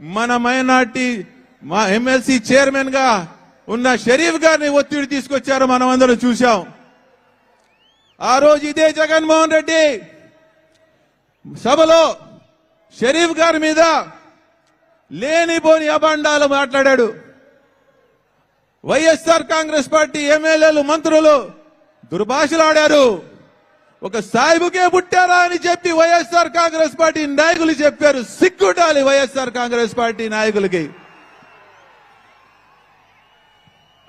మన మైనార్టీ మా ఎమ్మెల్సీ చైర్మన్గా ఉన్న షరీఫ్ గారిని ఒత్తిడి తీసుకొచ్చారు. మనం అందరం చూశాం. ఆ రోజు ఇదే జగన్మోహన్ రెడ్డి సభలో షరీఫ్ గారి మీద లేనిపోని అబండాలు మాట్లాడాడు. వైఎస్ఆర్ కాంగ్రెస్ పార్టీ ఎమ్మెల్యేలు మంత్రులు దుర్భాషలాడారు. ఒక సాయిబుకే పుట్టారా అని చెప్పి వైఎస్ఆర్ కాంగ్రెస్ పార్టీ నాయకులు చెప్పారు. సిగ్గుటాలి వైఎస్ఆర్ కాంగ్రెస్ పార్టీ నాయకులకి.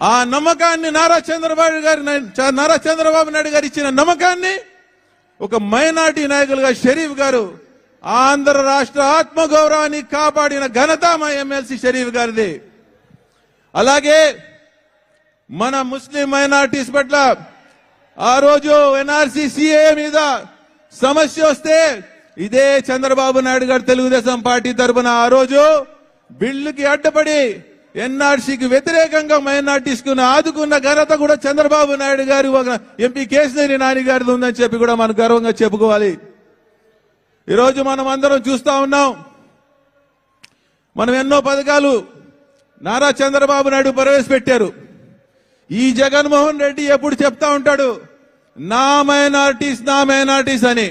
ఆ నమ్మకాన్ని నారా చంద్రబాబు గారి నారా చంద్రబాబు నాయుడు గారు ఇచ్చిన నమ్మకాన్ని ఒక మైనార్టీ నాయకులుగా షరీఫ్ గారు ఆంధ్ర రాష్ట్ర ఆత్మగౌరవాన్ని కాపాడిన ఘనత మా ఎమ్మెల్సీ షరీఫ్ గారిది. అలాగే మన ముస్లిం మైనార్టీస్ పట్ల ఆ రోజు ఎన్ఆర్సీ సిఏ మీద సమస్య వస్తే ఇదే చంద్రబాబు నాయుడు గారు తెలుగుదేశం పార్టీ తరఫున ఆ రోజు బిల్లుకి అడ్డపడి ఎన్ఆర్సీకి వ్యతిరేకంగా మైనార్టీస్కు ఆదుకున్న ఘనత కూడా చంద్రబాబు నాయుడు గారు ఒక ఎంపీ కేసినేని నాని గారిది ఉందని చెప్పి కూడా మనం గర్వంగా చెప్పుకోవాలి. ఈరోజు మనం అందరం చూస్తా ఉన్నాం. మనం ఎన్నో పథకాలు నారా చంద్రబాబు నాయుడు ప్రవేశపెట్టారు. ఈ జగన్మోహన్ రెడ్డి ఎప్పుడు చెప్తా ఉంటాడు నా మైనార్టీస్ నా మైనార్టీస్ అని.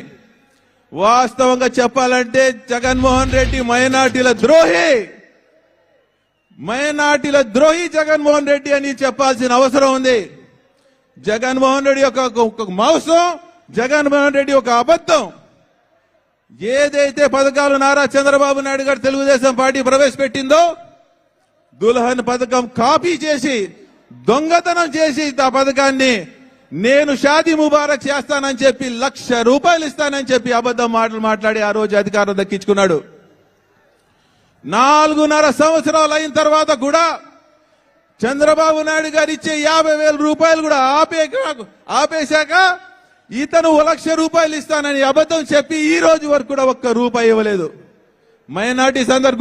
వాస్తవంగా చెప్పాలంటే జగన్మోహన్ రెడ్డి మైనార్టీల ద్రోహి. మైనార్టీల ద్రోహి జగన్మోహన్ రెడ్డి అని చెప్పాల్సిన అవసరం ఉంది. జగన్మోహన్ రెడ్డి యొక్క ఒక మోసం జగన్మోహన్ రెడ్డి ఒక అబద్ధం. ఏదైతే పథకాలు నారా చంద్రబాబు నాయుడు గారు తెలుగుదేశం పార్టీ ప్రవేశపెట్టిందో దుల్హన్ పథకం కాపీ చేసి దొంగతనం చేసి ఆ పథకాన్ని నేను షాదీ ముబారక్ చేస్తానని చెప్పి లక్ష రూపాయలు ఇస్తానని చెప్పి అబద్ధం మాటలు మాట్లాడి ఆ రోజు అధికారం దక్కించుకున్నాడు. నాలుగున్నర సంవత్సరాలు అయిన తర్వాత కూడా చంద్రబాబు నాయుడు గారు ఇచ్చే యాభై వేల రూపాయలు కూడా ఆపే ఆపేశాక ఇతను ఓ లక్ష రూపాయలు ఇస్తానని అబద్ధం చెప్పి ఈ రోజు వరకు కూడా ఒక్క రూపాయి ఇవ్వలేదు. మైనార్టీస్ అందరు